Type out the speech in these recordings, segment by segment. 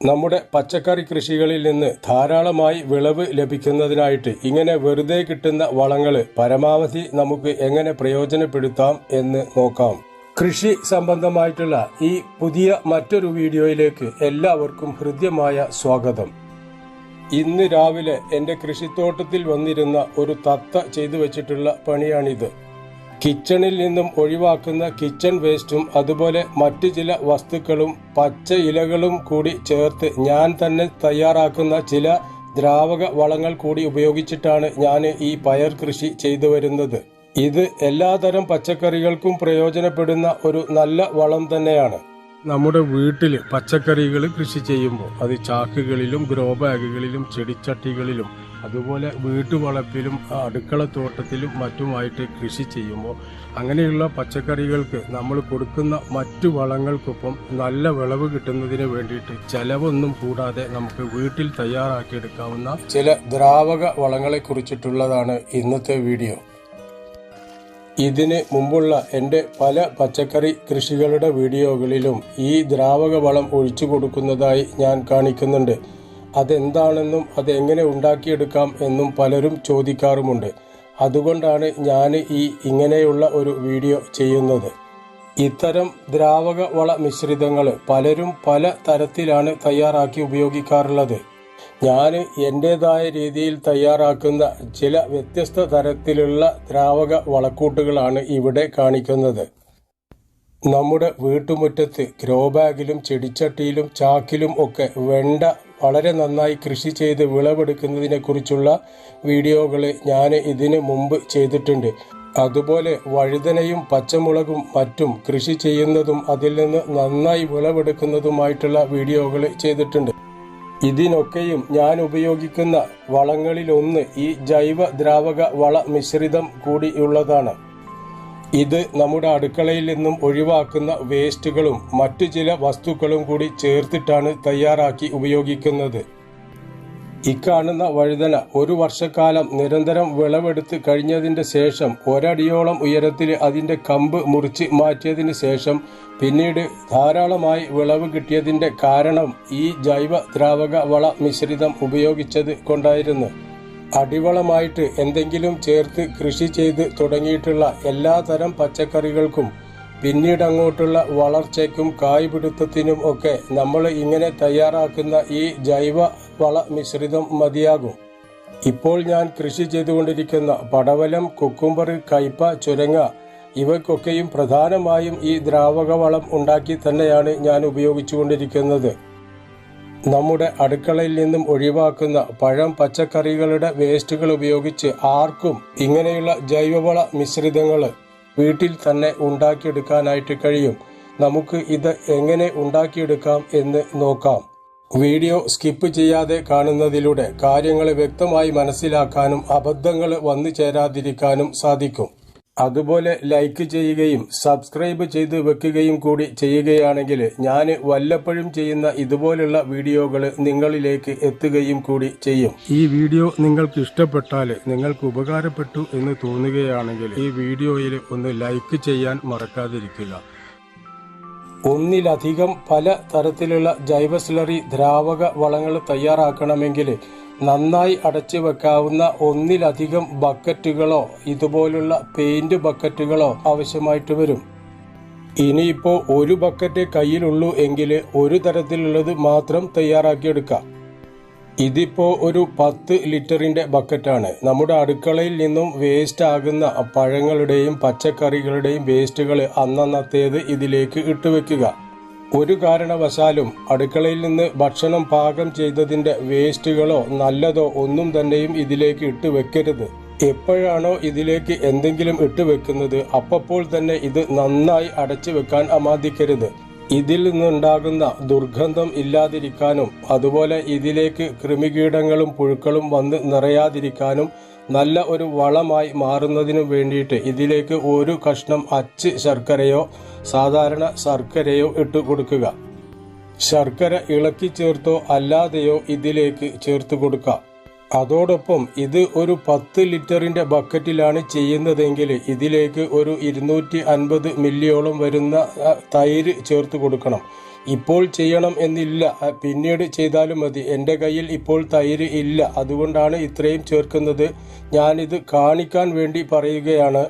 നമ്മുടെ പച്ചക്കറി കൃഷികളിൽ നിന്ന് ധാരാളമായി വിളവ് ലഭിക്കുന്നതിനായിട്ട് ഇങ്ങനെ വെറുതെ കിട്ടുന്ന വളങ്ങൾ പരമാവധി നമുക്ക് എങ്ങനെ പ്രയോജനപ്പെടുത്താം എന്ന് നോക്കാം. കൃഷി സംബന്ധമായിട്ടുള്ള ഈ പുതിയ മറ്റൊരു വീഡിയോയിലേക്ക് എല്ലാവർക്കും ഹൃദ്യമായ സ്വാഗതം. ഇന്ന് രാവിലെ എന്റെ കൃഷിത്തോട്ടത്തിൽ വന്നിരുന്ന ഒരു തത്ത ചെയ്തു വെച്ചിട്ടുള്ള പണിയാണിത്. കിച്ചണിൽ നിന്നും ഒഴിവാക്കുന്ന കിച്ചൺ വേസ്റ്റും അതുപോലെ മറ്റു ചില വസ്തുക്കളും പച്ച ഇലകളും കൂടി ചേർത്ത് ഞാൻ തന്നെ തയ്യാറാക്കുന്ന ചില ദ്രാവക വളങ്ങൾ കൂടി ഉപയോഗിച്ചിട്ടാണ് ഞാൻ ഈ പയർ കൃഷി ചെയ്തു വരുന്നത്. ഇത് എല്ലാതരം പച്ചക്കറികൾക്കും പ്രയോജനപ്പെടുന്ന ഒരു നല്ല വളം തന്നെയാണ്. നമ്മുടെ വീട്ടിൽ പച്ചക്കറികൾ കൃഷി ചെയ്യുമ്പോൾ അത് ചാക്കുകളിലും ഗ്രോ ബാഗുകളിലും ചെടിച്ചട്ടികളിലും അതുപോലെ വീട്ടുവളപ്പിലും അടുക്കള തോട്ടത്തിലും മറ്റുമായിട്ട് കൃഷി ചെയ്യുമ്പോൾ അങ്ങനെയുള്ള പച്ചക്കറികൾക്ക് നമ്മൾ കൊടുക്കുന്ന മറ്റു വളങ്ങൾക്കൊപ്പം നല്ല വിളവ് കിട്ടുന്നതിന് വേണ്ടിയിട്ട് ചെലവൊന്നും കൂടാതെ നമുക്ക് വീട്ടിൽ തയ്യാറാക്കിയെടുക്കാവുന്ന ചില ദ്രാവക വളങ്ങളെ കുറിച്ചിട്ടുള്ളതാണ് ഇന്നത്തെ വീഡിയോ. ഇതിന് മുമ്പുള്ള എന്റെ പല പച്ചക്കറി കൃഷികളുടെ വീഡിയോകളിലും ഈ ദ്രാവക വളം ഒഴിച്ചു കൊടുക്കുന്നതായി ഞാൻ കാണിക്കുന്നുണ്ട്. അതെന്താണെന്നും അതെങ്ങനെ ഉണ്ടാക്കിയെടുക്കാം എന്നും പലരും ചോദിക്കാറുമുണ്ട്. അതുകൊണ്ടാണ് ഞാൻ ഈ ഇങ്ങനെയുള്ള ഒരു വീഡിയോ ചെയ്യുന്നത്. ഇത്തരം ദ്രാവക വള മിശ്രിതങ്ങൾ പലരും പല തരത്തിലാണ് തയ്യാറാക്കി ഉപയോഗിക്കാറുള്ളത്. ഞാൻ എന്റെതായ രീതിയിൽ തയ്യാറാക്കുന്ന ചില വ്യത്യസ്ത തരത്തിലുള്ള ദ്രാവക വളക്കൂട്ടുകളാണ് ഇവിടെ കാണിക്കുന്നത്. നമ്മുടെ വീട്ടുമുറ്റത്ത് ഗ്രോ ബാഗിലും ചെടിച്ചട്ടിയിലും ചാക്കിലും ഒക്കെ വെണ്ട വളരെ നന്നായി കൃഷി ചെയ്ത് വിളവെടുക്കുന്നതിനെ കുറിച്ചുള്ള വീഡിയോകൾ ഞാൻ ഇതിന് മുമ്പ് ചെയ്തിട്ടുണ്ട്. അതുപോലെ വഴുതനയും പച്ചമുളകും മറ്റും കൃഷി ചെയ്യുന്നതും അതിൽ നിന്ന് നന്നായി വിളവെടുക്കുന്നതുമായിട്ടുള്ള വീഡിയോകൾ ചെയ്തിട്ടുണ്ട്. ഇതിനൊക്കെയും ഞാൻ ഉപയോഗിക്കുന്ന വളങ്ങളിലൊന്ന് ഈ ജൈവ ദ്രാവക വള മിശ്രിതം കൂടിയുള്ളതാണ് ഇത് നമ്മുടെ അടുക്കളയിൽ നിന്നും ഒഴിവാക്കുന്ന വേസ്റ്റുകളും മറ്റു ചില വസ്തുക്കളും കൂടി ചേർത്തിട്ടാണ് തയ്യാറാക്കി ഉപയോഗിക്കുന്നത്. ഇക്കാണുന്ന വഴുതന ഒരു വർഷക്കാലം നിരന്തരം വിളവെടുത്ത് കഴിഞ്ഞതിന്റെ ശേഷം ഒരടിയോളം ഉയരത്തിൽ അതിന്റെ കമ്പ് മുറിച്ച് മാറ്റിയതിന് ശേഷം പിന്നീട് ധാരാളമായി വിളവ് കിട്ടിയതിന്റെ കാരണം ഈ ജൈവ ദ്രാവക വള മിശ്രിതം ഉപയോഗിച്ചത് കൊണ്ടായിരുന്നു. അടിവളമായിട്ട് എന്തെങ്കിലും ചേർത്ത് കൃഷി ചെയ്ത് തുടങ്ങിയിട്ടുള്ള എല്ലാതരം പച്ചക്കറികൾക്കും പിന്നീട് അങ്ങോട്ടുള്ള വളർച്ചയ്ക്കും കായ്പിടുത്തത്തിനും ഒക്കെ നമ്മൾ ഇങ്ങനെ തയ്യാറാക്കുന്ന ഈ ജൈവ വള മിശ്രിതം മതിയാകും. ഇപ്പോൾ ഞാൻ കൃഷി ചെയ്തുകൊണ്ടിരിക്കുന്ന പടവലം കുക്കുംബർ കയ്പ ചുരങ്ങ ഇവയ്ക്കൊക്കെയും പ്രധാനമായും ഈ ദ്രാവക വളം ഉണ്ടാക്കി തന്നെയാണ് ഞാൻ ഉപയോഗിച്ചുകൊണ്ടിരിക്കുന്നത്. നമ്മുടെ അടുക്കളയിൽ നിന്നും ഒഴിവാക്കുന്ന പഴം പച്ചക്കറികളുടെ വേസ്റ്റുകൾ ഉപയോഗിച്ച് ആർക്കും ഇങ്ങനെയുള്ള ജൈവവള മിശ്രിതങ്ങൾ വീട്ടിൽ തന്നെ ഉണ്ടാക്കിയെടുക്കാനായിട്ട് കഴിയും. നമുക്ക് ഇത് എങ്ങനെ ഉണ്ടാക്കിയെടുക്കാം എന്ന് നോക്കാം. വീഡിയോ സ്കിപ്പ് ചെയ്യാതെ കാണുന്നതിലൂടെ കാര്യങ്ങൾ വ്യക്തമായി മനസ്സിലാക്കാനും അബദ്ധങ്ങൾ വന്നു ചേരാതിരിക്കാനും സാധിക്കും. അതുപോലെ ലൈക്ക് ചെയ്യുകയും സബ്സ്ക്രൈബ് ചെയ്ത് വെക്കുകയും കൂടി ചെയ്യുകയാണെങ്കിൽ ഞാൻ വല്ലപ്പോഴും ചെയ്യുന്ന ഇതുപോലുള്ള വീഡിയോകൾ നിങ്ങളിലേക്ക് എത്തുകയും കൂടി ചെയ്യും. ഈ വീഡിയോ നിങ്ങൾക്ക് ഇഷ്ടപ്പെട്ടാൽ നിങ്ങൾക്ക് ഉപകാരപ്പെട്ടു എന്ന് തോന്നുകയാണെങ്കിൽ ഈ വീഡിയോയിൽ ഒന്ന് ലൈക്ക് ചെയ്യാൻ മറക്കാതിരിക്കുക. ഒന്നിലധികം പല തരത്തിലുള്ള ജൈവ സ്ലറി ദ്രാവക വളങ്ങൾ തയ്യാറാക്കണമെങ്കിൽ നന്നായി അടച്ചു വെക്കാവുന്ന ഒന്നിലധികം ബക്കറ്റുകളോ ഇതുപോലുള്ള പെയിന്റ് ബക്കറ്റുകളോ ആവശ്യമായിട്ട് വരും. ഇനിയിപ്പോ ഒരു ബക്കറ്റ് കയ്യിലുള്ളൂ എങ്കിൽ ഒരു തരത്തിലുള്ളത് മാത്രം തയ്യാറാക്കിയെടുക്കാം. ഇതിപ്പോ ഒരു പത്ത് ലിറ്ററിന്റെ ബക്കറ്റാണ്. നമ്മുടെ അടുക്കളയിൽ നിന്നും വേസ്റ്റ് ആകുന്ന പഴങ്ങളുടെയും പച്ചക്കറികളുടെയും വേസ്റ്റുകൾ അന്നന്നത്തേത് ഇതിലേക്ക് ഇട്ടുവെക്കുക ഒരു കാരണവശാലും അടുക്കളയിൽ നിന്ന് ഭക്ഷണം പാകം ചെയ്തതിന്റെ വേസ്റ്റുകളോ നല്ലതോ ഒന്നും തന്നെയും ഇതിലേക്ക് ഇട്ട് വെക്കരുത്. എപ്പോഴാണോ ഇതിലേക്ക് എന്തെങ്കിലും ഇട്ട് വെക്കുന്നത് അപ്പോൾ തന്നെ ഇത് നന്നായി അടച്ചു വെക്കാൻ അമാദിക്കരുത് ഇതിൽ നിന്നുണ്ടാകുന്ന ദുർഗന്ധം ഇല്ലാതിരിക്കാനും അതുപോലെ ഇതിലേക്ക് കൃമികീടങ്ങളും പുഴുക്കളും വന്ന് നിറയാതിരിക്കാനും നല്ല ഒരു വളമായി മാറുന്നതിനു വേണ്ടിയിട്ട് ഇതിലേക്ക് ഒരു കഷ്ണം അച്ച് ശർക്കരയോ സാധാരണ ശർക്കരയോ ഇട്ട് കൊടുക്കുക. ശർക്കര ഇളക്കി ചേർത്തോ അല്ലാതെയോ ഇതിലേക്ക് ചേർത്ത് കൊടുക്കാം അതോടൊപ്പം ഇത് ഒരു പത്ത് ലിറ്ററിന്റെ ബക്കറ്റിലാണ് ചെയ്യുന്നതെങ്കിൽ ഇതിലേക്ക് ഒരു ഇരുന്നൂറ്റി അൻപത് മില്ലിയോളം വരുന്ന തൈര് ചേർത്ത് കൊടുക്കണം. ഇപ്പോൾ ചെയ്യണം എന്നില്ല. പിന്നീട് ചെയ്താലും മതി. എന്റെ കയ്യിൽ ഇപ്പോൾ തൈര് ഇല്ല. അതുകൊണ്ടാണ് ഇത്രയും ചേർക്കുന്നത്. ഞാനിത് കാണിക്കാൻ വേണ്ടി പറയുകയാണ്.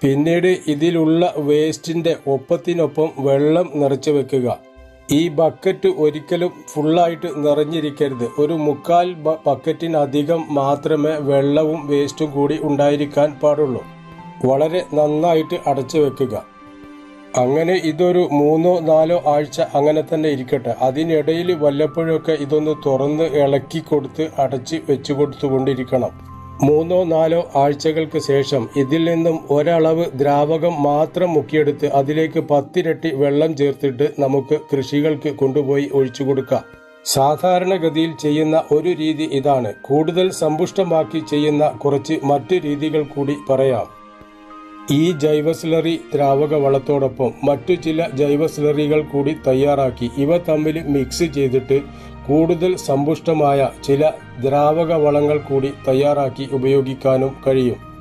പിന്നീട് ഇതിലുള്ള വേസ്റ്റിന്റെ ഒപ്പത്തിനൊപ്പം വെള്ളം നിറച്ചു വെക്കുക. ഈ ബക്കറ്റ് ഒരിക്കലും ഫുള്ളായിട്ട് നിറഞ്ഞിരിക്കരുത്. ഒരു മുക്കാൽ ബക്കറ്റിനധികം മാത്രമേ വെള്ളവും വേസ്റ്റും കൂടി ഉണ്ടായിരിക്കാൻ പാടുള്ളൂ. വളരെ നന്നായിട്ട് അടച്ചു വെക്കുക. അങ്ങനെ ഇതൊരു മൂന്നോ നാലോ ആഴ്ച അങ്ങനെ തന്നെ ഇരിക്കട്ടെ. അതിനിടയിൽ വല്ലപ്പോഴൊക്കെ ഇതൊന്ന് തുറന്ന് ഇളക്കി കൊടുത്ത് അടച്ച് വെച്ചു കൊടുത്തുകൊണ്ടിരിക്കണം. മൂന്നോ നാലോ ആഴ്ചകൾക്ക് ശേഷം ഇതിൽ നിന്നും ഒരളവ് ദ്രാവകം മാത്രം മുക്കിയെടുത്ത് അതിലേക്ക് പത്തിരട്ടി വെള്ളം ചേർത്തിട്ട് നമുക്ക് കൃഷികൾക്ക് കൊണ്ടുപോയി ഒഴിച്ചു കൊടുക്കാം. സാധാരണഗതിയിൽ ചെയ്യുന്ന ഒരു രീതി ഇതാണ്. കൂടുതൽ സമ്പുഷ്ടമാക്കി ചെയ്യുന്ന കുറച്ച് മറ്റു രീതികൾ കൂടി പറയാം. ഈ ജൈവസ്ലറി ദ്രാവക വളത്തോടൊപ്പം മറ്റു ചില ജൈവസ്ലറികൾ കൂടി തയ്യാറാക്കി. ഇവ തമ്മിൽ മിക്സ് ചെയ്തിട്ട് കൂടുതൽ സമ്പുഷ്ടമായ ചില ദ്രാവക വളങ്ങൾ കൂടി തയ്യാറാക്കി ഉപയോഗിക്കാനും കഴിയും.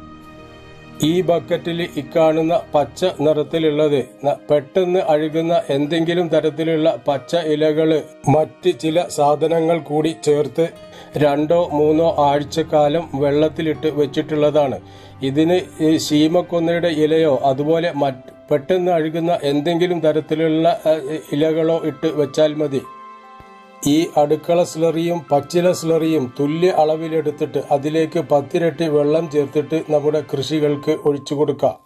ഈ ബക്കറ്റിൽ ഇക്കാണുന്ന പച്ച നിറത്തിലുള്ളത് പെട്ടെന്ന് അഴുകുന്ന എന്തെങ്കിലും തരത്തിലുള്ള പച്ച ഇലകൾ മറ്റ് ചില സാധനങ്ങൾ കൂടി ചേർത്ത് രണ്ടോ മൂന്നോ ആഴ്ചക്കാലം വെള്ളത്തിലിട്ട് വെച്ചിട്ടുള്ളതാണ്. ഇതിന് ശീമക്കൊന്നയുടെ ഇലയോ അതുപോലെ പെട്ടെന്ന് അഴുകുന്ന എന്തെങ്കിലും തരത്തിലുള്ള ഇലകളോ ഇട്ട് വെച്ചാൽ മതി. ഈ അടുക്കള സ്ലറിയും പച്ചില സ്ലറിയും തുല്യ അളവിലെടുത്തിട്ട് അതിലേക്ക് പത്തിരട്ടി വെള്ളം ചേർത്തിട്ട് നമ്മുടെ കൃഷികൾക്ക് ഒഴിച്ചു കൊടുക്കാം.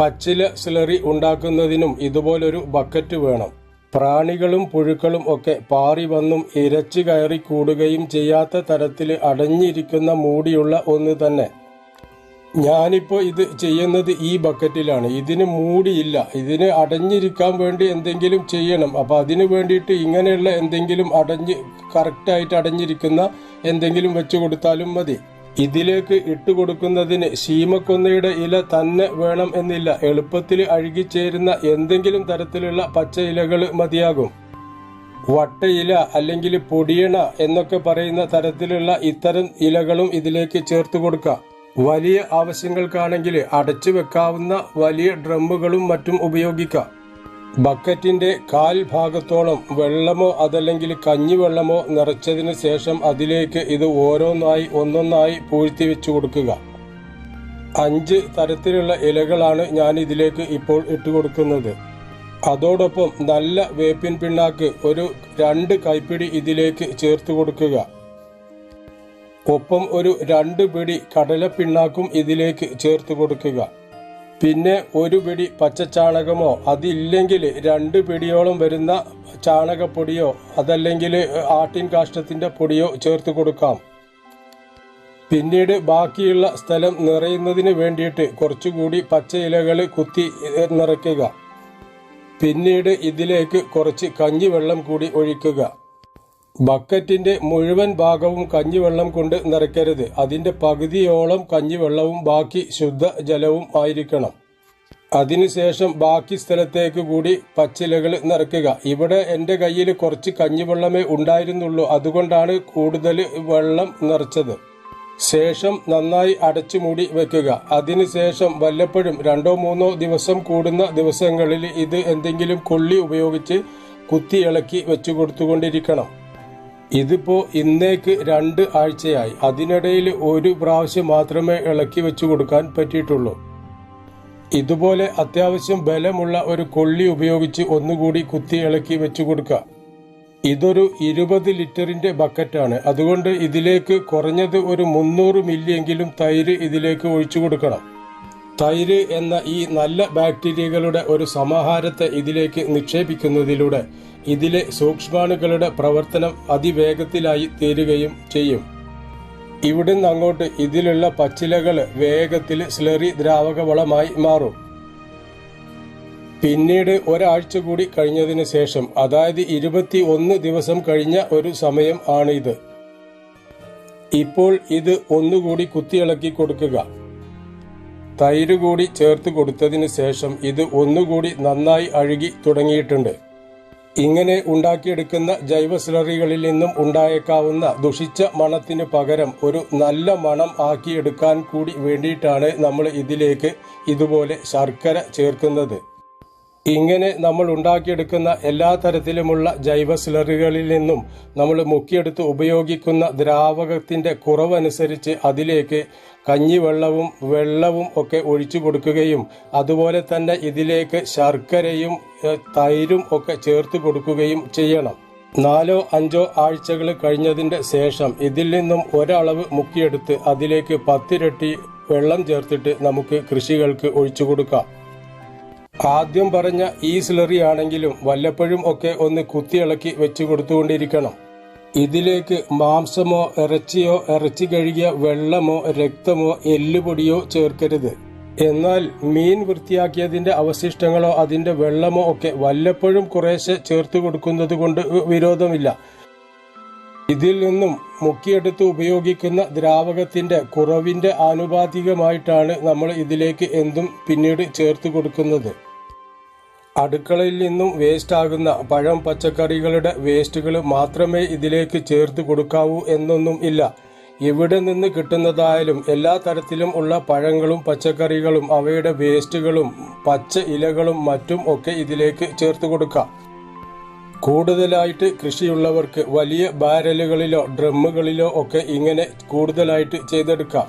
പച്ചില സ്ലറി ഉണ്ടാക്കുന്നതിനും ഇതുപോലൊരു ബക്കറ്റ് വേണം. പ്രാണികളും പുഴുക്കളും ഒക്കെ പാറി വന്നും ഇരച്ചു കയറി കൂടുകയും ചെയ്യാത്ത തരത്തിൽ അടഞ്ഞിരിക്കുന്ന മൂടിയുള്ള ഒന്ന് തന്നെ. ഞാനിപ്പോൾ ഇത് ചെയ്യുന്നത് ഈ ബക്കറ്റിലാണ്. ഇതിന് മൂടിയില്ല. ഇതിന് അടഞ്ഞിരിക്കാൻ വേണ്ടി എന്തെങ്കിലും ചെയ്യണം. അപ്പോൾ അതിന് വേണ്ടിയിട്ട് ഇങ്ങനെയുള്ള എന്തെങ്കിലും അടഞ്ഞ് കറക്റ്റായിട്ട് അടഞ്ഞിരിക്കുന്ന എന്തെങ്കിലും വെച്ച് കൊടുത്താലും മതി. ഇതിലേക്ക് ഇട്ട് കൊടുക്കുന്നതിന് ശീമക്കൊന്നയുടെ ഇല തന്നെ വേണം എന്നില്ല. എളുപ്പത്തിൽ അഴുകിച്ചേരുന്ന എന്തെങ്കിലും തരത്തിലുള്ള പച്ച ഇലകൾ മതിയാകും. വട്ടയില അല്ലെങ്കിൽ പൊടിയണ എന്നൊക്കെ പറയുന്ന തരത്തിലുള്ള ഇത്തരം ഇലകളും ഇതിലേക്ക് ചേർത്ത് കൊടുക്കാം. വലിയ ആവശ്യങ്ങൾക്കാണെങ്കിൽ അടച്ചു വെക്കാവുന്ന വലിയ ഡ്രമ്മുകളും മറ്റും ഉപയോഗിക്കാം. ബക്കറ്റിന്റെ കാൽ ഭാഗത്തോളം വെള്ളമോ അതല്ലെങ്കിൽ കഞ്ഞിവെള്ളമോ നിറച്ചതിന് ശേഷം അതിലേക്ക് ഇത് ഓരോന്നായി ഒന്നൊന്നായി പൂഴ്ത്തി വെച്ചു കൊടുക്കുക. അഞ്ച് തരത്തിലുള്ള ഇലകളാണ് ഞാൻ ഇതിലേക്ക് ഇപ്പോൾ ഇട്ട് കൊടുക്കുന്നത്. അതോടൊപ്പം നല്ല വേപ്പിൻ പിണ്ണാക്ക് ഒരു രണ്ട് കൈപ്പിടി ഇതിലേക്ക് ചേർത്ത് കൊടുക്കുക. ഒപ്പം ഒരു രണ്ട് പിടി കടലപ്പിണ്ണാക്കും ഇതിലേക്ക് ചേർത്ത് കൊടുക്കുക. പിന്നെ ഒരു പിടി പച്ചച്ചാണകമോ അതില്ലെങ്കിൽ രണ്ട് പിടിയോളം വരുന്ന ചാണകപ്പൊടിയോ അതല്ലെങ്കിൽ ആട്ടിൻ കാഷ്ടത്തിന്റെ പൊടിയോ ചേർത്ത് കൊടുക്കാം. പിന്നീട് ബാക്കിയുള്ള സ്ഥലം നിറയുന്നതിന് വേണ്ടിയിട്ട് കുറച്ചുകൂടി പച്ച ഇലകൾ കുത്തി നിറയ്ക്കുക. പിന്നീട് ഇതിലേക്ക് കുറച്ച് കഞ്ഞിവെള്ളം കൂടി ഒഴിക്കുക. ബക്കറ്റിന്റെ മുഴുവൻ ഭാഗവും കഞ്ഞിവെള്ളം കൊണ്ട് നിറയ്ക്കരുത്. അതിന്റെ പകുതിയോളം കഞ്ഞിവെള്ളവും ബാക്കി ശുദ്ധജലവും ആയിരിക്കണം. അതിനുശേഷം ബാക്കി സ്ഥലത്തേക്ക് കൂടി പച്ചിലകൾ നിറയ്ക്കുക. ഇവിടെ എന്റെ കയ്യിൽ കുറച്ച് കഞ്ഞിവെള്ളമേ ഉണ്ടായിരുന്നുള്ളൂ. അതുകൊണ്ടാണ് കൂടുതൽ വെള്ളം നിറച്ചത്. ശേഷം നന്നായി അടച്ചു മൂടി വെക്കുക. അതിനുശേഷം വല്ലപ്പോഴും രണ്ടോ മൂന്നോ ദിവസം കൂടുന്ന ദിവസങ്ങളിൽ ഇത് എന്തെങ്കിലും കൊള്ളി ഉപയോഗിച്ച് കുത്തി ഇളക്കി വെച്ചു കൊടുത്തുകൊണ്ടിരിക്കണം ഇതിപ്പോ ഇന്നേക്ക് രണ്ട് ആഴ്ചയായി. അതിനിടയിൽ ഒരു പ്രാവശ്യം മാത്രമേ ഇളക്കി വെച്ചു കൊടുക്കാൻ പറ്റിയിട്ടുള്ളൂ. ഇതുപോലെ അത്യാവശ്യം ബലമുള്ള ഒരു കൊള്ളി ഉപയോഗിച്ച് ഒന്നുകൂടി കുത്തി ഇളക്കി വെച്ചു കൊടുക്കുക ഇതൊരു ഇരുപത് ലിറ്ററിന്റെ ബക്കറ്റാണ്. അതുകൊണ്ട് ഇതിലേക്ക് കുറഞ്ഞത് ഒരു മുന്നൂറ് മില്ലിയെങ്കിലും തൈര് ഇതിലേക്ക് ഒഴിച്ചു കൊടുക്കണം. തൈര് എന്ന ഈ നല്ല ബാക്ടീരിയകളുടെ ഒരു സമാഹാരത്തെ ഇതിലേക്ക് നിക്ഷേപിക്കുന്നതിലൂടെ ഇതിലെ സൂക്ഷ്മാണുക്കളുടെ പ്രവർത്തനം അതിവേഗത്തിലായി തീരുകയും ചെയ്യും. ഇവിടുന്ന് അങ്ങോട്ട് ഇതിലുള്ള പച്ചിലകൾ വേഗത്തിൽ സ്ലറി ദ്രാവകവളമായി മാറും. പിന്നീട് ഒരാഴ്ച കൂടി കഴിഞ്ഞതിന് ശേഷം അതായത് ഇരുപത്തി ഒന്ന് ദിവസം കഴിഞ്ഞ ഒരു സമയം ആണ് ഇത് ഇപ്പോൾ ഇത് ഒന്നുകൂടി കുത്തിയിളക്കി കൊടുക്കുക. തൈര് കൂടി ചേർത്ത് കൊടുത്തതിന് ശേഷം ഇത് ഒന്നുകൂടി നന്നായി അഴുകി തുടങ്ങിയിട്ടുണ്ട്. ഇങ്ങനെ ഉണ്ടാക്കിയെടുക്കുന്ന ജൈവ സ്ലറികളിൽ നിന്നും ഉണ്ടായേക്കാവുന്ന ദുഷിച്ച മണത്തിന് പകരം ഒരു നല്ല മണം ആക്കിയെടുക്കാൻ കൂടി വേണ്ടിയിട്ടാണ് നമ്മൾ ഇതിലേക്ക് ഇതുപോലെ ശർക്കര ചേർക്കുന്നത്. ഇങ്ങനെ നമ്മൾ ഉണ്ടാക്കിയെടുക്കുന്ന എല്ലാ തരത്തിലുമുള്ള ജൈവ സ്ലറികളിൽ നിന്നും നമ്മൾ മുക്കിയെടുത്ത് ഉപയോഗിക്കുന്ന ദ്രാവകത്തിന്റെ കുറവനുസരിച്ച് അതിലേക്ക് കഞ്ഞിവെള്ളവും വെള്ളവും ഒക്കെ ഒഴിച്ചു കൊടുക്കുകയും അതുപോലെ തന്നെ ഇതിലേക്ക് ശർക്കരയും തൈരും ഒക്കെ ചേർത്ത് കൊടുക്കുകയും ചെയ്യണം. നാലോ അഞ്ചോ ആഴ്ചകൾ കഴിഞ്ഞതിന്റെ ശേഷം ഇതിൽ നിന്നും ഒരളവ് മുക്കിയെടുത്ത് അതിലേക്ക് പത്തിരട്ടി വെള്ളം ചേർത്തിട്ട് നമുക്ക് കൃഷികൾക്ക് ഒഴിച്ചു കൊടുക്കാം. ആദ്യം പറഞ്ഞ ഈ സ്ലറി ആണെങ്കിലും വല്ലപ്പോഴും ഒക്കെ ഒന്ന് കുത്തിയിളക്കി വെച്ചു കൊടുത്തുകൊണ്ടിരിക്കണം. ഇതിലേക്ക് മാംസമോ ഇറച്ചിയോ ഇറച്ചി കഴുകിയ വെള്ളമോ രക്തമോ എല്ലുപൊടിയോ ചേർക്കരുത്. എന്നാൽ മീൻ വൃത്തിയാക്കിയതിന്റെ അവശിഷ്ടങ്ങളോ അതിന്റെ വെള്ളമോ ഒക്കെ വല്ലപ്പോഴും കുറേശ്ശെ ചേർത്ത് കൊടുക്കുന്നത് കൊണ്ട് വിരോധമില്ല. ഇതിൽ നിന്നും മുക്കിയെടുത്ത് ഉപയോഗിക്കുന്ന ദ്രാവകത്തിന്റെ കുറവിന്റെ ആനുപാതികമായിട്ടാണ് നമ്മൾ ഇതിലേക്ക് എന്തും പിന്നീട് ചേർത്ത് കൊടുക്കുന്നത്. അടുക്കളയിൽ നിന്നും വേസ്റ്റ് ആകുന്ന പഴം പച്ചക്കറികളുടെ വേസ്റ്റുകൾ മാത്രമേ ഇതിലേക്ക് ചേർത്ത് കൊടുക്കാവൂ എന്നൊന്നും ഇല്ല. എവിടെ നിന്ന് കിട്ടുന്നതായാലും എല്ലാ തരത്തിലും ഉള്ള പഴങ്ങളും പച്ചക്കറികളും അവയുടെ വേസ്റ്റുകളും പച്ച ഇലകളും മറ്റും ഒക്കെ ഇതിലേക്ക് ചേർത്ത് കൊടുക്കാം. കൂടുതലായിട്ട് കൃഷിയുള്ളവർക്ക് വലിയ ബാരലുകളിലോ ഡ്രമ്മുകളിലോ ഒക്കെ ഇങ്ങനെ കൂടുതലായിട്ട് ചെയ്തെടുക്കാം.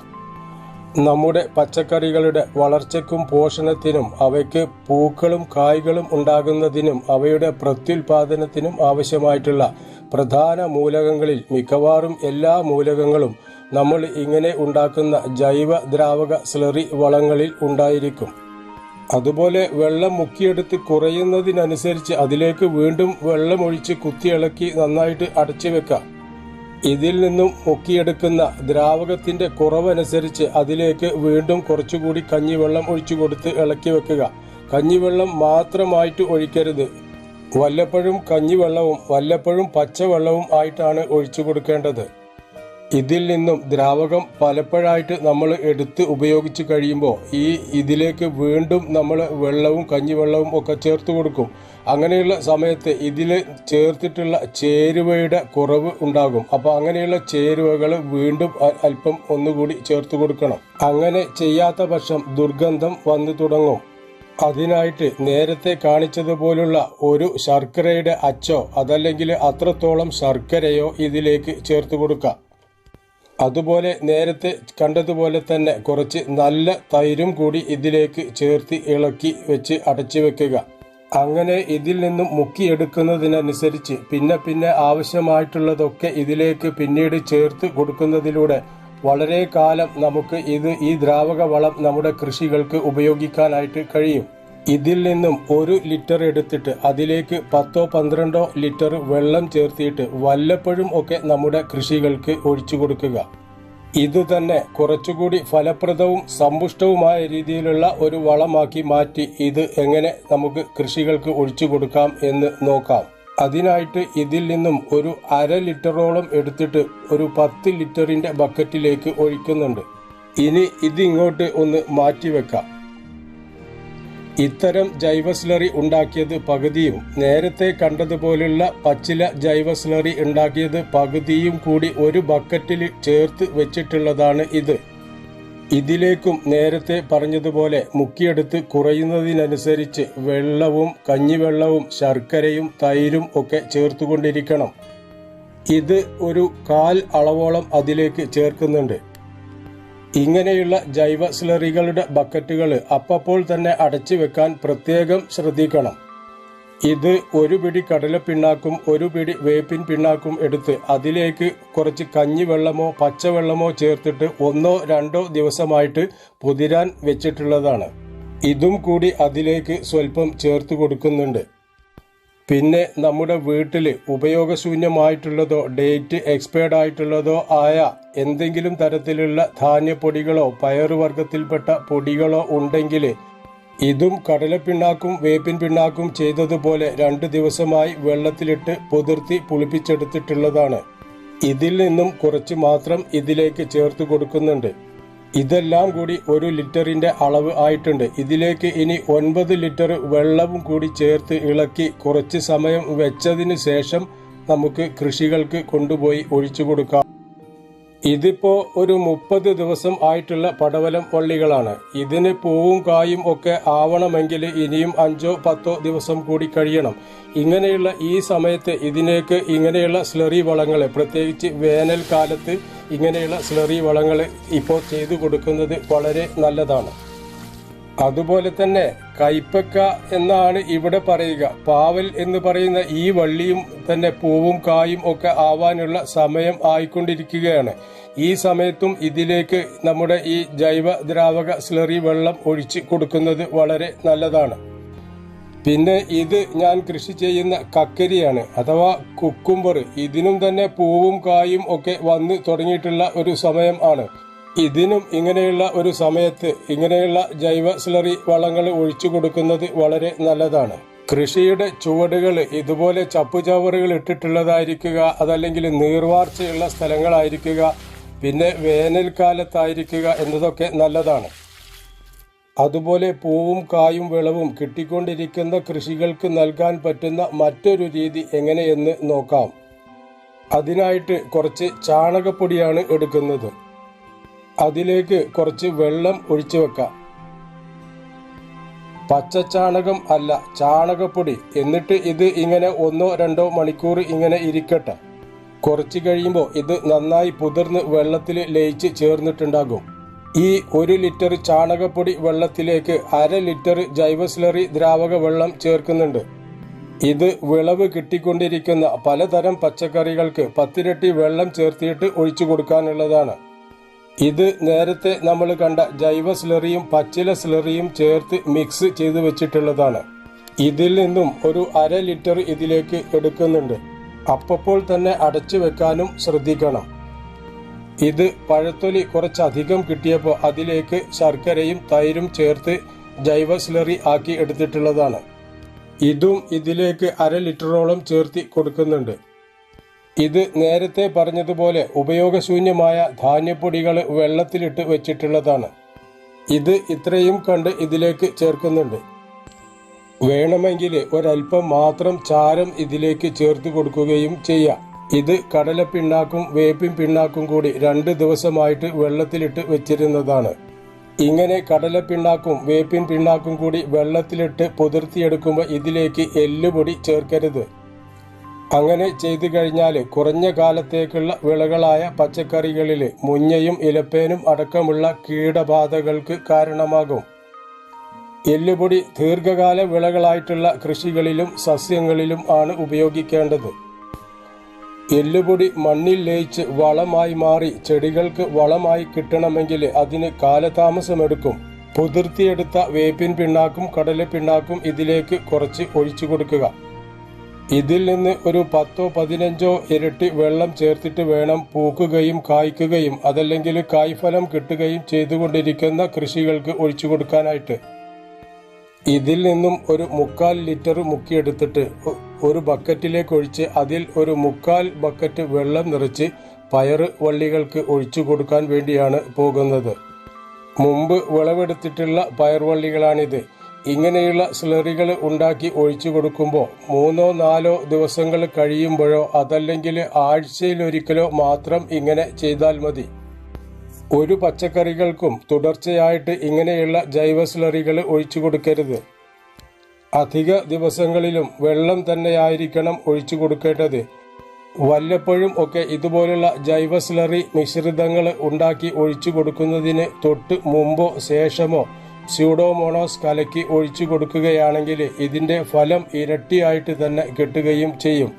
നമ്മുടെ പച്ചക്കറികളുടെ വളർച്ചയ്ക്കും പോഷണത്തിനും അവയ്ക്ക് പൂക്കളും കായ്കളും ഉണ്ടാകുന്നതിനും അവയുടെ പ്രത്യുൽപാദനത്തിനും ആവശ്യമായിട്ടുള്ള പ്രധാന മൂലകങ്ങളിൽ മിക്കവാറും എല്ലാ മൂലകങ്ങളും നമ്മൾ ഇങ്ങനെ ഉണ്ടാക്കുന്ന ജൈവ ദ്രാവക സ്ലറി വളങ്ങളിൽ ഉണ്ടായിരിക്കും. അതുപോലെ വെള്ളം മുക്കിയെടുത്ത് കുറയുന്നതിനനുസരിച്ച് അതിലേക്ക് വീണ്ടും വെള്ളമൊഴിച്ച് കുത്തിയിളക്കി നന്നായിട്ട് അടച്ചു വെക്കാം. ഇതിൽ നിന്നും പൊക്കിയെടുക്കുന്ന ദ്രാവകത്തിന്റെ കുറവനുസരിച്ച് അതിലേക്ക് വീണ്ടും കുറച്ചുകൂടി കഞ്ഞിവെള്ളം ഒഴിച്ചു കൊടുത്ത് ഇളക്കി വെക്കുക. കഞ്ഞിവെള്ളം മാത്രമായിട്ട് ഒഴിക്കരുത്. വല്ലപ്പോഴും കഞ്ഞിവെള്ളവും വല്ലപ്പോഴും പച്ചവെള്ളവും ആയിട്ടാണ് ഒഴിച്ചു കൊടുക്കേണ്ടത്. ഇതിൽ നിന്നും ദ്രാവകം പലപ്പോഴായിട്ട് നമ്മൾ എടുത്ത് ഉപയോഗിച്ച് കഴിയുമ്പോൾ ഈ ഇതിലേക്ക് വീണ്ടും നമ്മൾ വെള്ളവും കഞ്ഞിവെള്ളവും ഒക്കെ ചേർത്ത് കൊടുക്കും. അങ്ങനെയുള്ള സമയത്ത് ഇതിൽ ചേർത്തിട്ടുള്ള ചേരുവയുടെ കുറവ് ഉണ്ടാകും. അപ്പോൾ അങ്ങനെയുള്ള ചേരുവകൾ വീണ്ടും അല്പം ഒന്നുകൂടി ചേർത്ത് കൊടുക്കണം. അങ്ങനെ ചെയ്യാത്ത പക്ഷം ദുർഗന്ധം വന്നു തുടങ്ങും. അതിനായിട്ട് നേരത്തെ കാണിച്ചതുപോലുള്ള ഒരു ശർക്കരയുടെ അച്ചോ അതല്ലെങ്കിൽ അത്രത്തോളം ശർക്കരയോ ഇതിലേക്ക് ചേർത്ത് കൊടുക്കാം. അതുപോലെ നേരത്തെ കണ്ടതുപോലെ തന്നെ കുറച്ച് നല്ല തൈരും കൂടി ഇതിലേക്ക് ചേർത്ത് ഇളക്കി വെച്ച് അടച്ചു വെക്കുക. അങ്ങനെ ഇതിൽ നിന്നും മുക്കിയെടുക്കുന്നതിനനുസരിച്ച് പിന്നെ പിന്നെ ആവശ്യമായിട്ടുള്ളതൊക്കെ ഇതിലേക്ക് പിന്നീട് ചേർത്ത് കൊടുക്കുന്നതിലൂടെ വളരെ കാലം നമുക്ക് ഇത് ഈ ദ്രാവക വളം നമ്മുടെ കൃഷികൾക്ക് ഉപയോഗിക്കാനായിട്ട് കഴിയും. ഇതിൽ നിന്നും ഒരു ലിറ്റർ എടുത്തിട്ട് അതിലേക്ക് പത്തോ പന്ത്രണ്ടോ ലിറ്റർ വെള്ളം ചേർത്തിയിട്ട് വല്ലപ്പോഴും ഒക്കെ നമ്മുടെ കൃഷികൾക്ക് ഒഴിച്ചു കൊടുക്കുക. ഇത് തന്നെ കുറച്ചുകൂടി ഫലപ്രദവും സമ്പുഷ്ടവുമായ രീതിയിലുള്ള ഒരു വളമാക്കി മാറ്റി ഇത് എങ്ങനെ നമുക്ക് കൃഷികൾക്ക് ഒഴിച്ചു കൊടുക്കാം എന്ന് നോക്കാം. അതിനായിട്ട് ഇതിൽ നിന്നും ഒരു അര ലിറ്ററോളം എടുത്തിട്ട് ഒരു പത്ത് ലിറ്ററിന്റെ ബക്കറ്റിലേക്ക് ഒഴിക്കുന്നുണ്ട്. ഇനി ഇതിങ്ങോട്ട് ഒന്ന് മാറ്റിവെക്കാം. ഇത്തരം ജൈവ സ്ലറി ഉണ്ടാക്കിയത് പകുതിയും നേരത്തെ കണ്ടതുപോലുള്ള പച്ചില ജൈവ സ്ലറി ഉണ്ടാക്കിയത് പകുതിയും കൂടി ഒരു ബക്കറ്റിൽ ചേർത്ത് വെച്ചിട്ടുള്ളതാണ് ഇത്. ഇതിലേക്കും നേരത്തെ പറഞ്ഞതുപോലെ മുക്കിയെടുത്ത് കുറയുന്നതിനനുസരിച്ച് വെള്ളവും കഞ്ഞിവെള്ളവും ശർക്കരയും തൈരും ഒക്കെ ചേർത്തുകൊണ്ടിരിക്കണം. ഇത് ഒരു കാൽ അളവോളം അതിലേക്ക് ചേർക്കുന്നുണ്ട്. ഇങ്ങനെയുള്ള ജൈവ സ്ലറികളുടെ ബക്കറ്റുകൾ അപ്പപ്പോൾ തന്നെ അടച്ചു വെക്കാൻ പ്രത്യേകം ശ്രദ്ധിക്കണം. ഇത് ഒരു പിടി കടല പിണ്ണാക്കും ഒരു പിടി വേപ്പിൻ പിണ്ണാക്കും എടുത്ത് അതിലേക്ക് കുറച്ച് കഞ്ഞിവെള്ളമോ പച്ചവെള്ളമോ ചേർത്തിട്ട് ഒന്നോ രണ്ടോ ദിവസമായിട്ട് പുതിരാൻ വെച്ചിട്ടുള്ളതാണ്. ഇതും കൂടി അതിലേക്ക് സ്വല്പം ചേർത്ത് കൊടുക്കുന്നുണ്ട്. പിന്നെ നമ്മുടെ വീട്ടിൽ ഉപയോഗശൂന്യമായിട്ടുള്ളതോ ഡേറ്റ് എക്സ്പയർഡ് ആയിട്ടുള്ളതോ ആയ എന്തെങ്കിലും തരത്തിലുള്ള ധാന്യപ്പൊടികളോ പയറുവർഗത്തിൽപ്പെട്ട പൊടികളോ ഉണ്ടെങ്കിൽ ഇതും കടലപ്പിണ്ണാക്കും വേപ്പിൻ പിണ്ണാക്കും ചെയ്തതുപോലെ രണ്ട് ദിവസമായി വെള്ളത്തിലിട്ട് പുതിർത്തി പുളിപ്പിച്ചെടുത്തിട്ടുള്ളതാണ്. ഇതിൽ നിന്നും കുറച്ച് മാത്രം ഇതിലേക്ക് ചേർത്ത് കൊടുക്കുന്നുണ്ട്. ഇതെല്ലാം കൂടി ഒരു ലിറ്ററിന്റെ അളവ് ആയിട്ടുണ്ട്. ഇതിലേക്ക് ഇനി ഒൻപത് ലിറ്റർ വെള്ളവും കൂടി ചേർത്ത് ഇളക്കി കുറച്ച് സമയം വെച്ചതിന് ശേഷം നമുക്ക് കൃഷികൾക്ക് കൊണ്ടുപോയി ഒഴിച്ചു കൊടുക്കാം. ഇതിപ്പോ ഒരു മുപ്പത് ദിവസം ആയിട്ടുള്ള പടവലം വള്ളികളാണ്. ഇതിന് പൂവും കായും ഒക്കെ ആവണമെങ്കിൽ ഇനിയും അഞ്ചോ പത്തോ ദിവസം കൂടി കഴിയണം. ഇങ്ങനെയുള്ള ഈ സമയത്ത് ഇതിനേക്ക് ഇങ്ങനെയുള്ള സ്ലറി വളങ്ങൾ പ്രത്യേകിച്ച് വേനൽക്കാലത്ത് ഇങ്ങനെയുള്ള സ്ലറി വളങ്ങൾ ഇപ്പോൾ ചെയ്തു കൊടുക്കുന്നത് വളരെ നല്ലതാണ്. അതുപോലെ തന്നെ കൈപ്പക്ക എന്നാണ് ഇവിടെ പറയുക. പാവൽ എന്ന് പറയുന്ന ഈ വള്ളിയും തന്നെ പൂവും കായും ഒക്കെ ആവാനുള്ള സമയം ആയിക്കൊണ്ടിരിക്കുകയാണ്. ഈ സമയത്തും ഇതിലേക്ക് നമ്മുടെ ഈ ജൈവ ദ്രാവക സ്ലറി വെള്ളം ഒഴിച്ച് കൊടുക്കുന്നത് വളരെ നല്ലതാണ്. പിന്നെ ഇത് ഞാൻ കൃഷി ചെയ്യുന്ന കക്കരിയാണ് അഥവാ കുക്കുംബർ. ഇതിനും തന്നെ പൂവും കായും ഒക്കെ വന്ന് തുടങ്ങിയിട്ടുള്ള ഒരു സമയം ആണ്. ഇതിനും ഇങ്ങനെയുള്ള ഒരു സമയത്ത് ഇങ്ങനെയുള്ള ജൈവ സ്ലറി വളങ്ങൾ ഒഴിച്ചു കൊടുക്കുന്നത് വളരെ നല്ലതാണ്. കൃഷിയുടെ ചുവടുകൾ ഇതുപോലെ ചപ്പുചവറുകൾ ഇട്ടിട്ടുള്ളതായിരിക്കുക അതല്ലെങ്കിൽ നീർവാർച്ചയുള്ള സ്ഥലങ്ങളായിരിക്കുക പിന്നെ വേനൽക്കാലത്തായിരിക്കുക എന്നതൊക്കെ നല്ലതാണ്. അതുപോലെ പൂവും കായും വിളവും കിട്ടിക്കൊണ്ടിരിക്കുന്ന കൃഷികൾക്ക് നൽകാൻ പറ്റുന്ന മറ്റൊരു രീതി എങ്ങനെയെന്ന് നോക്കാം. അതിനായിട്ട് കുറച്ച് ചാണകപ്പൊടിയാണ് എടുക്കുന്നത്. അതിലേക്ക് കുറച്ച് വെള്ളം ഒഴിച്ചു വെക്കാം. പച്ചച്ചാണകം അല്ല ചാണകപ്പൊടി. എന്നിട്ട് ഇത് ഇങ്ങനെ ഒന്നോ രണ്ടോ മണിക്കൂർ ഇങ്ങനെ ഇരിക്കട്ടെ. കുറച്ച് കഴിയുമ്പോൾ ഇത് നന്നായി പുതിർന്ന് വെള്ളത്തിൽ ലയിച്ച് ചേർന്നിട്ടുണ്ടാകും. ഈ ഒരു ലിറ്റർ ചാണകപ്പൊടി വെള്ളത്തിലേക്ക് അര ലിറ്റർ ജൈവസ്ലറി ദ്രാവക വെള്ളം ചേർക്കുന്നുണ്ട്. ഇത് വിളവ് കിട്ടിക്കൊണ്ടിരിക്കുന്ന പലതരം പച്ചക്കറികൾക്ക് പത്തിരട്ടി വെള്ളം ചേർത്തിയിട്ട് ഒഴിച്ചു കൊടുക്കാനുള്ളതാണ്. ഇത് നേരത്തെ നമ്മൾ കണ്ട ജൈവ സ്ലറിയും പച്ചില സ്ലറിയും ചേർത്ത് മിക്സ് ചെയ്ത് വെച്ചിട്ടുള്ളതാണ്. ഇതിൽ നിന്നും ഒരു അര ലിറ്റർ ഇതിലേക്ക് എടുക്കുന്നുണ്ട്. അപ്പോൾ തന്നെ അടച്ചു വെക്കാനും ശ്രദ്ധിക്കണം. ഇത് പഴത്തൊലി കുറച്ചധികം കിട്ടിയപ്പോൾ അതിലേക്ക് ശർക്കരയും തൈരും ചേർത്ത് ജൈവ സ്ലറി ആക്കി എടുത്തിട്ടുള്ളതാണ്. ഇതും ഇതിലേക്ക് അര ലിറ്ററോളം ചേർത്തി കൊടുക്കുന്നുണ്ട്. ഇത് നേരത്തെ പറഞ്ഞതുപോലെ ഉപയോഗശൂന്യമായ ധാന്യപ്പൊടികൾ വെള്ളത്തിലിട്ട് വെച്ചിട്ടുള്ളതാണ്. ഇത് ഇത്രയും കണ്ട് ഇതിലേക്ക് ചേർക്കുന്നുണ്ട്. വേണമെങ്കിൽ ഒരൽപ്പം മാത്രം ചാരം ഇതിലേക്ക് ചേർത്ത് കൊടുക്കുകയും ചെയ്യാം. ഇത് കടലപ്പിണ്ണാക്കും വേപ്പിൻ പിണ്ണാക്കും കൂടി രണ്ട് ദിവസമായിട്ട് വെള്ളത്തിലിട്ട് വെച്ചിരുന്നതാണ്. ഇങ്ങനെ കടലപ്പിണ്ണാക്കും വേപ്പിൻ പിണ്ണാക്കും കൂടി വെള്ളത്തിലിട്ട് പുതിർത്തിയെടുക്കുമ്പോൾ ഇതിലേക്ക് എല്ലുപൊടി ചേർക്കരുത്. അങ്ങനെ ചെയ്തു കഴിഞ്ഞാൽ കുറഞ്ഞ കാലത്തേക്കുള്ള വിളകളായ പച്ചക്കറികളിൽ മുഞ്ഞയും ഇലപ്പേനും അടക്കമുള്ള കീടബാധകൾക്ക് കാരണമാകും. എല്ലുപൊടി ദീർഘകാല വിളകളായിട്ടുള്ള കൃഷികളിലും സസ്യങ്ങളിലും ആണ് ഉപയോഗിക്കേണ്ടത്. എല്ലുപൊടി മണ്ണിൽ ലയിച്ച് വളമായി മാറി ചെടികൾക്ക് വളമായി കിട്ടണമെങ്കിൽ അതിന് കാലതാമസമെടുക്കും. പുതിർത്തിയെടുത്ത വേപ്പിൻ പിണ്ണാക്കും കടല പിണ്ണാക്കും ഇതിലേക്ക് കുറച്ച് ഒഴിച്ചു കൊടുക്കുക. ഇതിൽ നിന്ന് ഒരു പത്തോ പതിനഞ്ചോ ഇരട്ടി വെള്ളം ചേർത്തിട്ട് വേണം പൂക്കുകയും കായ്ക്കുകയും അതല്ലെങ്കിൽ കായ്ഫലം കിട്ടുകയും ചെയ്തുകൊണ്ടിരിക്കുന്ന കൃഷികൾക്ക് ഒഴിച്ചു കൊടുക്കാനായിട്ട്. ഇതിൽ നിന്നും ഒരു മുക്കാൽ ലിറ്റർ മുക്കിയെടുത്തിട്ട് ഒരു ബക്കറ്റിലേക്ക് ഒഴിച്ച് അതിൽ ഒരു മുക്കാൽ ബക്കറ്റ് വെള്ളം നിറച്ച് പയറ് വള്ളികൾക്ക് ഒഴിച്ചു കൊടുക്കാൻ വേണ്ടിയാണ് പോകുന്നത്. മുമ്പ് വിളവെടുത്തിട്ടുള്ള പയർവള്ളികളാണിത് ഇങ്ങനെയുള്ള സ്ലറികൾ ഉണ്ടാക്കി ഒഴിച്ചു കൊടുക്കുമ്പോൾ മൂന്നോ നാലോ ദിവസങ്ങൾ കഴിയുമ്പോഴോ അതല്ലെങ്കിൽ ആഴ്ചയിലൊരിക്കലോ മാത്രം ഇങ്ങനെ ചെയ്താൽ മതി. ഒരു പച്ചക്കറികൾക്കും തുടർച്ചയായിട്ട് ഇങ്ങനെയുള്ള ജൈവ സ്ലറികൾ ഒഴിച്ചു കൊടുക്കരുത്. അധിക ദിവസങ്ങളിലും വെള്ളം തന്നെയായിരിക്കണം ഒഴിച്ചു കൊടുക്കേണ്ടത്. വല്ലപ്പോഴും ഒക്കെ ഇതുപോലുള്ള ജൈവ സ്ലറി മിശ്രിതങ്ങൾ ഉണ്ടാക്കി ഒഴിച്ചു കൊടുക്കുന്നതിന് തൊട്ട് മുമ്പോ ശേഷമോ സ്യൂഡോമോണോസ് കലക്കി ഒഴിച്ചു കൊടുക്കുകയാണെങ്കിൽ ഇതിന്റെ ഫലം ഇരട്ടിയായിട്ട് തന്നെ കിട്ടുകയും ചെയ്യും.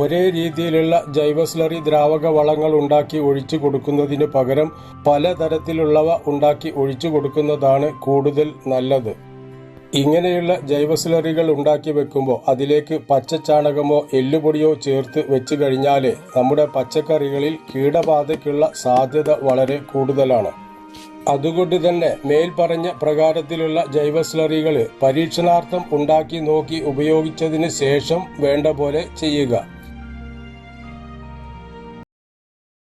ഒരേ രീതിയിലുള്ള ജൈവസ്ലറി ദ്രാവക വളങ്ങൾ ഉണ്ടാക്കി ഒഴിച്ചു കൊടുക്കുന്നതിന് പകരം പലതരത്തിലുള്ളവ ഉണ്ടാക്കി ഒഴിച്ചു കൊടുക്കുന്നതാണ് കൂടുതൽ നല്ലത്. ഇങ്ങനെയുള്ള ജൈവസ്ലറികൾ ഉണ്ടാക്കി വെക്കുമ്പോൾ അതിലേക്ക് പച്ചച്ചാണകമോ എല്ലുപൊടിയോ ചേർത്ത് വെച്ച് കഴിഞ്ഞാൽ നമ്മുടെ പച്ചക്കറികളിൽ കീടബാധയ്ക്കുള്ള സാധ്യത വളരെ കൂടുതലാണ്. അതുകൊണ്ട് തന്നെ മേൽപ്പറഞ്ഞ പ്രകാരത്തിലുള്ള ജൈവ സ്ലറികൾ പരീക്ഷണാർത്ഥം ഉണ്ടാക്കി നോക്കി ഉപയോഗിച്ചതിന് ശേഷം വേണ്ട പോലെ ചെയ്യുക.